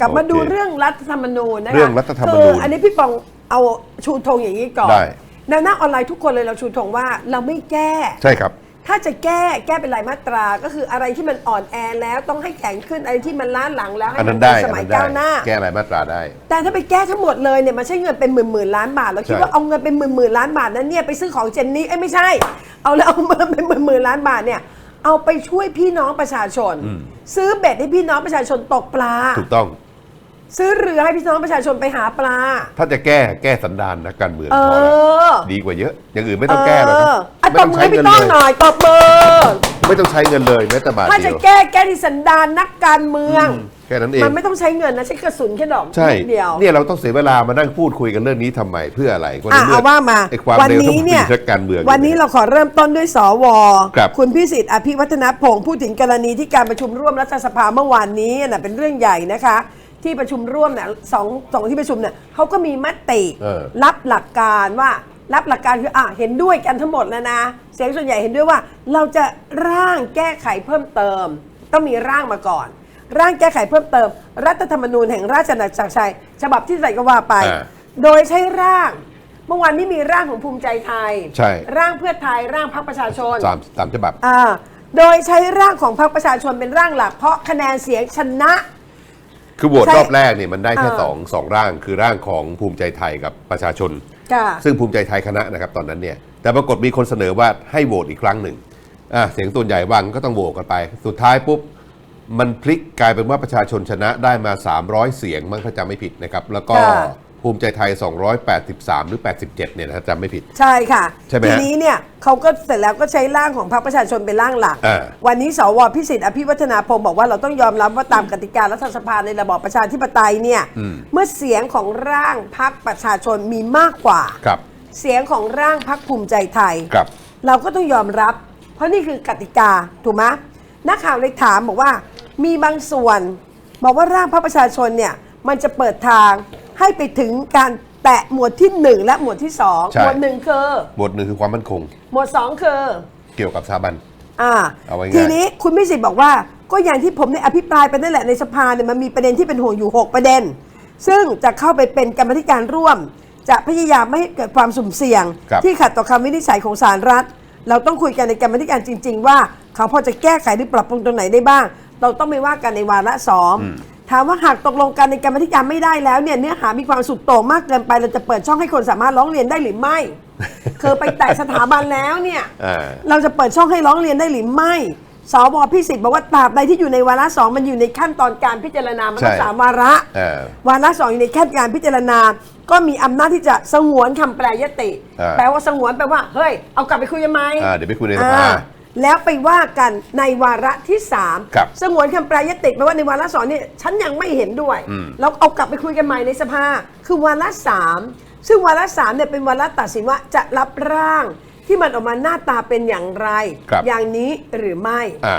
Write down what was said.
กลับมาดูโอเคเรื่องรัฐธรรมนูญนะคะเรื่องรัฐธรรมนูญคืออันนี้พี่ปองเอาชูธงอย่างนี้ก่อนได้แนวหน้าออนไลน์ทุกคนเลยเราชูธงว่าเราไม่แก้ใช่ครับถ้าจะแก้แก้เป็นรายมาตราก็คืออะไรที่มันอ่อนแอแล้วต้องให้แข็งขึ้นอะไรที่มันล้าหลังแล้วให้อันมันั้นนได้เป็นสอันมัยนั้นได้ก้าวหน้า แก้รายมาตราได้ แต่ถ้าไปแก้ทั้งหมดเลยเนี่ยมันใช้เงินเป็นหมื่นหมื่นๆล้านบาทเราคิดใช่ว่าเอาเงินเป็นหมื่นหมื่นๆล้านบาทนั้นเนี่ยไปซื้อของเจนนี่เอ้ยไม่ใช่ เอาแล้วเอาเงินเป็นหมื่นหมื่นๆล้านบาทเนี่ย เอาไปช่วยพี่น้องประชาชนซื้อเบ็ดให้พี่น้องประชาชนตกปลา ถูกต้อง ซื้อเรือให้พี่น้องประชาชนไปหาปลา ถ้าจะแก้แก้สันดานนักการเมืองเอพอแล้วอดีกว่าเยอะ อย่างอื่นไม่ต้องแก้หรอกคเอรัอบอะไม่ตต้บองมือใช้ให้เงิพี่นต้เลองยหน่อยตบมือ ไม่ต้องใช้เงินเลยแม้แต่บาทถ้าเดีจะยว แก้แก้ที่สันดานนักการเมืองแค่นั้นเอง มันไม่ต้องใช้เงินนะ ใช้กระสุนแค่ดอกใช่นิดเดียวเนี่ยเราต้องเสียเวลามานั่งพูดคุยกันเรื่องนี้ทำไมเพื่ออะไรก็ในอะมื่เอาว่ามาไอ้ความวัเร็วนี้เนี่ยต้องมีนักการเมือง วันนี้เราขอเริ่มต้นด้วยสวครับ ณพิสิทธิ์อภิวัฒนพงศ์พูดถึงกรณีที่การประชุมร่วมรัฐสภาเมื่อวานนี้น่ะเป็นเรื่องใหญ่นะคะ ที่ประชุมร่วมเนี่ยสองสองที่ประชุมเนี่ยเขาก็มีมติ เออรับหลักการว่า รับหลักการคืออะเห็นด้วยกันทั้งหมดแล้วนะ เสียงส่วนใหญ่เห็นด้วยว่า เราจะร่างแก้ไขเพิ่มเติม ต้องมีร่างมาก่อน ร่างแก้ไขเพิ่มเติม รัฐธรรมนูญแห่งราชอาณาจักรไทยฉบับที่ใส่ก็ว่าไป อ่าโดยใช้ร่าง เมื่อวานนี้มีร่างของภูมิใจไทย ใช่ ร่างเพื่อไทยร่างพรรคประชาชน สามสามฉบับ อ่าโดยใช้ร่างของพรรคประชาชนเป็นร่างหลัก เพราะคะแนนเสียงชนะ คือโหวตใช่รอบแรกเนี่ยมันได้แค่เออสองสองร่าง คือร่างของภูมิใจไทยกับประชาชน ค่ะ ซึ่งภูมิใจไทยคณะนะครับตอนนั้นเนี่ยแต่ปรากฏมีคนเสนอว่าให้โหวตอีกครั้งหนึ่งอะเสียงส่วนใหญ่วางันก็ต้องโหวตกันไป สุดท้ายปุ๊บ มันพลิกกลายเป็นว่าประชาชนชนะได้มา 300 เสียงมั้งถ้าจำไม่ผิดนะครับ แล้วก็ค่ะ ภูมิใจไทย 283 หรือ 87 เนี่ยนะถ้าจำไม่ผิด ใช่ค่ะ ใช่ไหมทีฮะนี้เนี่ยเขาก็เสร็จแล้วก็ใช้ร่างของพรรคประชาชนเป็นร่างหลัก อ่า วันนี้สวพิสิทธิ์อภิวัฒนาพงศ์บอกว่าเราต้องยอมรับว่าตามกติการัฐสภาในระบอบประชาธิปไตยเนี่ยเมื่อเสียงของร่างพรรคประชาชนมีมากกว่า ครับ เสียงของร่างพรรคภูมิใจไทย ครับ เราก็ต้องยอมรับ เพราะนี่คือกติกา ถูกไหมนักข่าวเลยถามบอกว่า มีบางส่วน บอกว่าร่างพรรคประชาชนเนี่ย มันจะเปิดทาง ให้ไปถึงการแตะหมวดที่ 1 และหมวดที่ใช่2หมวดหนึ่งคือหมวดหนึ่งคือความมั่นคง หมวด 2 คือ เกี่ยวกับสถาบัน อ่าเอาไว้ง่าย ทีนี้คุณมิสิทธิ์บอกว่า ก็อย่างที่ผมได้อภิปรายไปนั่นแหละในสภาเนี่ยมันมีประเด็นที่เป็นห่วงอยู่ 6 ประเด็น ซึ่งจะเข้าไปเป็นกรรมธิการร่วม จะพยายามไม่ให้เกิดความสุ่มเสี่ยง ครับ ที่ขัดต่อคำวินิจฉัยของศาลรัฐ เราต้องคุยกันในกรรมธิการจริง ๆ ว่า เขาพอจะแก้ไขหรือปรับปรุงตรงไหนได้บ้าง เราต้องไม่ว่ากันในวาระสอง ถามว่าหากตกลงกันในกรรมธิการไม่ได้แล้วเนี่ยเนื้อหามีความสุดโต่งมากเกินไปเราจะเปิดช่องให้คนสามารถร้องเรียนได้หรือไม่เคยไปแตะสถาบันแล้วเนี่ยอ่าเราจะเปิดช่องให้ร้องเรียนได้หรือไม่สวพิสิทธิ์บอกว่าตราบใดที่อยู่ในวาระสองมันอยู่ในขั้นตอนการพิจารณามันต้องใช่สามวาระเออวาระสองอยู่ในขั้นการพิจารณา ก็มีอำนาจที่จะสงวนคำแปลยติอ่าแปลว่าสงวนแปลว่าเฮ้ยเอากลับไปคุยกันไหมอ่าเดี๋ยวไปคุยในสภาอ่ แล้วไปว่ากันในวาระที่สามครับสงวนคำแปลยติแปลว่าในวาระสองนี่ฉันยังไม่เห็นด้วย อืมเราเอากลับไปคุยกันใหม่ในสภา คือวาระสามซึ่งวาระสามเนี่ยเป็นวาระตัดสินว่าจะรับร่างที่มันออกมาหน้าตาเป็นอย่างไร ครับอย่างนี้หรือไม่ อ่า